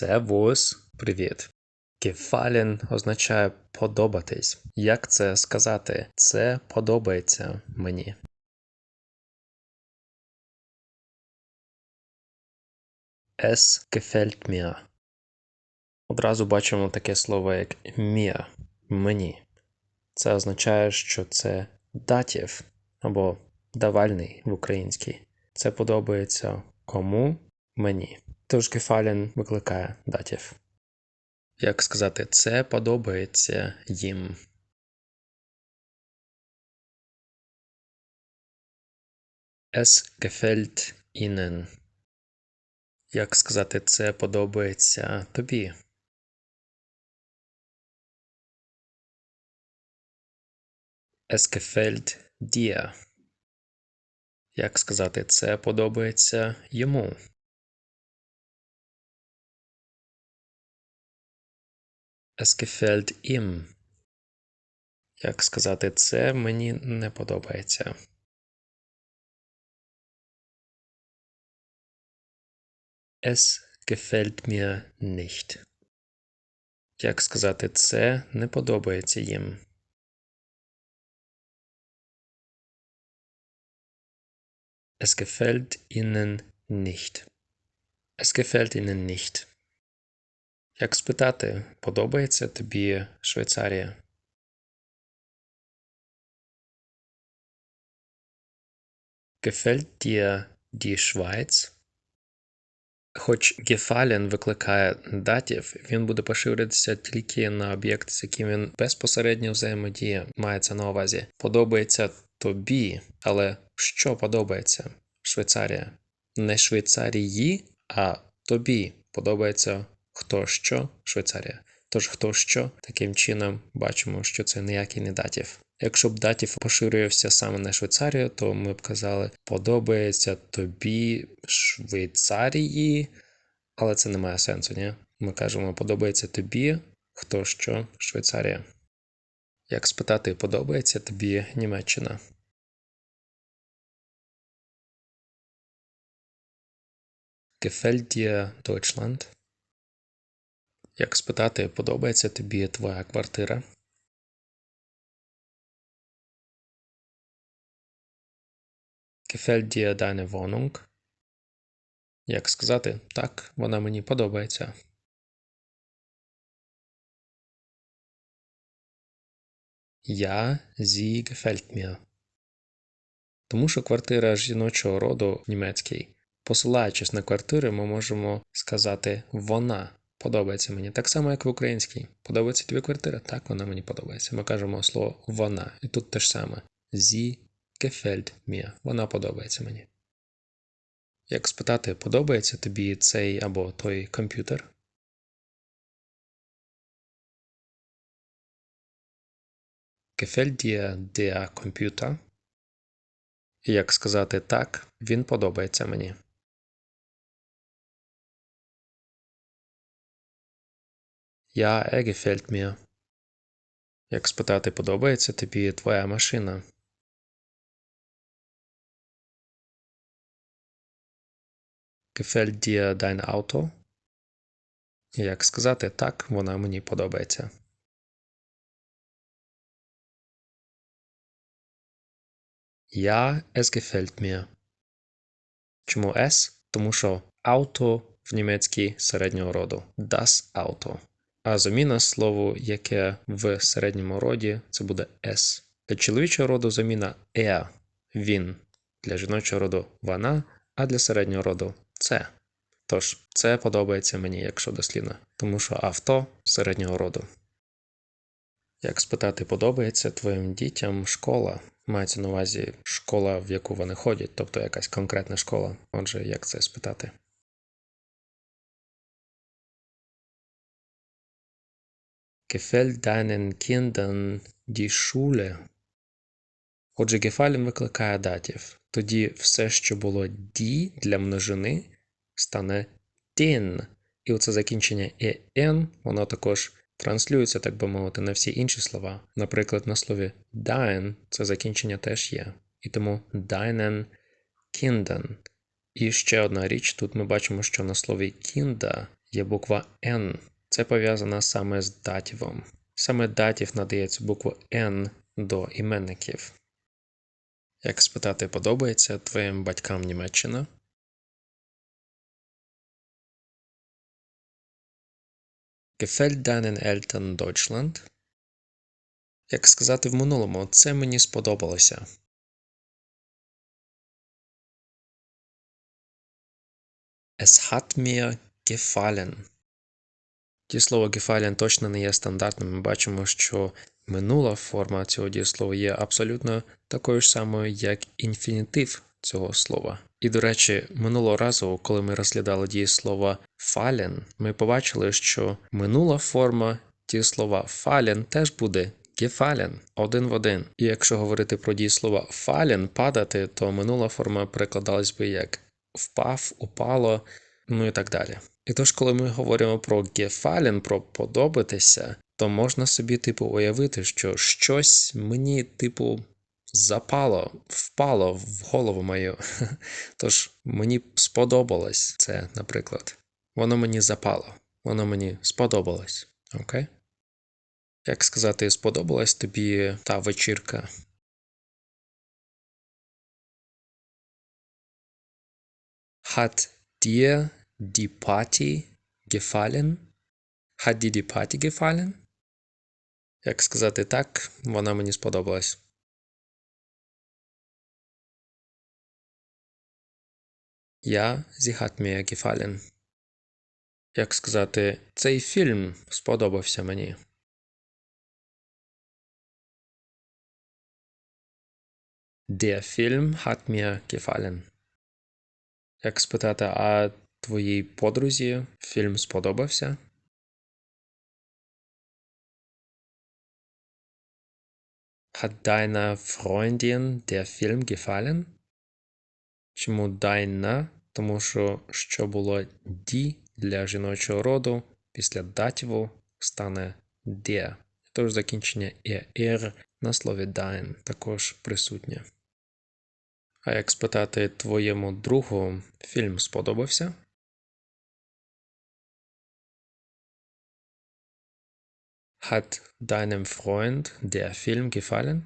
Servus, привіт. Gefallen означає подобатись. Як це сказати? Це подобається мені. Es gefällt mir. Одразу бачимо таке слово як mir мені. Це означає, що це датів або давальний в українській. Це подобається кому мені. Тож gefallen викликає датів. Як сказати, це подобається їм. Es gefällt ihnen. Як сказати, це подобається тобі. Es gefällt dir. Як сказати, це подобається йому. Es gefällt ihm. Як сказати, це мені не подобається. Es gefällt mir nicht. Як сказати, це не подобається їм. Es gefällt ihnen nicht. Es gefällt ihnen nicht. Як спитати, подобається тобі Швейцарія? Gefällt dir die Schweiz? Хоч gefallen викликає датів, він буде поширюватися тільки на об'єкт, з яким він безпосередньо взаємодіє, мається на увазі. Подобається тобі, але що подобається? Швейцарія. Не Швейцарії, а тобі подобається хто що Швейцарія. Тож хто що, таким чином бачимо, що це ніякий не датів. Якщо б датів поширювався саме на Швейцарію, то ми б казали, подобається тобі Швейцарії, але це не має сенсу, ні? Ми кажемо, подобається тобі, хто що Швейцарія. Як спитати, подобається тобі Німеччина? Gefällt dir Deutschland? Як спитати, подобається тобі твоя квартира? Gefällt dir deine Wohnung? Як сказати, так, вона мені подобається. Ja, sie gefällt mir. Тому що квартира жіночого роду німецький. Посилаючись на квартири, ми можемо сказати вона подобається мені. Так само, як в українській. Подобається тобі квартира? Так, вона мені подобається. Ми кажемо слово вона. І тут те ж саме. Sie gefällt mir. Вона подобається мені. Як спитати, подобається тобі цей або той комп'ютер? Gefällt dir der Computer? Як сказати так, він подобається мені. Ja, er. Як спитати, подобається тобі твоя машина? Gefällt dir dein Auto? Як сказати, так, вона мені подобається. Ja, es gefällt mir. Чому es? Тому що auto в німецькій середнього роду. Das Auto. А заміна слову, яке в середньому роді, це буде es. Для чоловічого роду заміна er, він. Для жіночого роду вона, а для середнього роду це. Тож, це подобається мені, якщо дослівно, тому що авто середнього роду. Як спитати, подобається твоїм дітям школа? Мається на увазі школа, в яку вони ходять, тобто якась конкретна школа. Отже, як це спитати? Gefällt deinen Kindern die Schule? Отже, gefallen викликає датів. Тоді все, що було die для множини, стане den. І оце закінчення en, воно також транслюється, так би мовити, на всі інші слова. Наприклад, на слові dein це закінчення теж є. І тому deinen Kindern. І ще одна річ, тут ми бачимо, що на слові кінда є буква N. Це пов'язано саме з датівом. Саме датів надається букву N до іменників. Як спитати, подобається твоїм батькам Німеччина? Gefällt deinen Eltern Deutschland? Як сказати в минулому, це мені сподобалося. Es hat mir gefallen. Дієслово gefallen точно не є стандартним. Ми бачимо, що минула форма цього дієслова є абсолютно такою ж самою, як інфінітив цього слова. І, до речі, минулого разу, коли ми розглядали дієслово fallen, ми побачили, що минула форма дієслова fallen теж буде gefallen один в один. І якщо говорити про дієслово fallen падати, то минула форма перекладалась би як впав, упало, ну і так далі. І тож, коли ми говоримо про gefallen, про подобатися, то можна собі, типу, уявити, що щось мені, типу, запало, впало в голову мою. Тож мені сподобалось це, наприклад. Воно мені запало, воно мені сподобалось. Окей? Як сказати, сподобалась тобі та вечірка? Hat dir die Party gefallen? Hat dir die Party gefallen? Як сказати так, вона мені сподобалась. Ja, sie hat mir gefallen. Як сказати, цей фільм сподобався мені. Der Film hat mir gefallen. Як спитати, а твоїй подрузі фільм сподобався? Hat deiner Freundin der Film gefallen? Чому deiner? Тому що що було die для жіночого роду після датіву стане der. Тож закінчення er на слові dein також присутнє. А як спитати твоєму другу фільм сподобався? Hat deinem Freund der Film gefallen?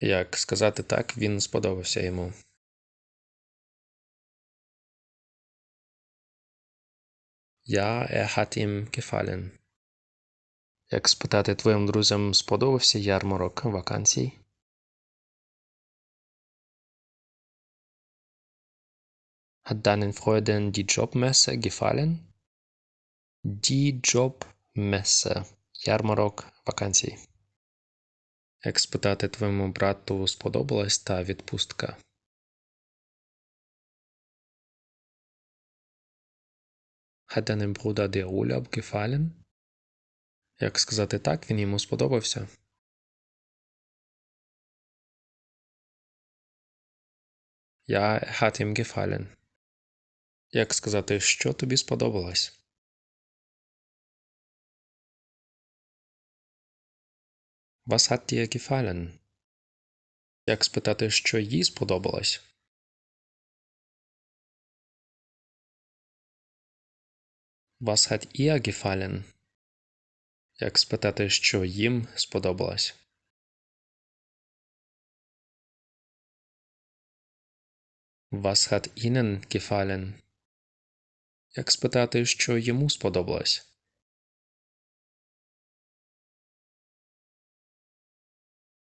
Як сказати так, він сподобався йому. Ja, er hat ihm gefallen. Як спитати твоїм друзям сподобався ярмарок вакансій? Hat deinen Freunden die Jobmesse gefallen? Die Jobmesse. Ярмарок вакансій. Як спитати твоєму брату сподобалась та відпустка? Hat deinem Bruder der Urlaub gefallen? Як сказати так, він йому сподобався. Ja, er hat ihm gefallen. Як сказати, що тобі сподобалось? Was hat dir gefallen? Як спитати, що їй сподобалось? Was hat ihr gefallen? Як спитати, що їм сподобалось? Was hat ihnen gefallen? Як спитати, що йому сподобалось?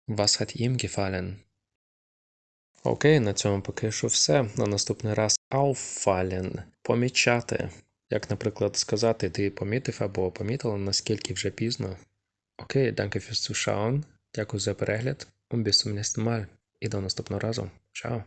Was hat ihm gefallen? Окей, на цьому поки що все. На наступний раз auffallen – помічати. Як, наприклад, сказати, ти помітив або помітила, наскільки вже пізно. Окей, danke fürs Zuschauen. Дякую за перегляд. Und bis zum nächsten Mal. І до наступного разу. Ciao.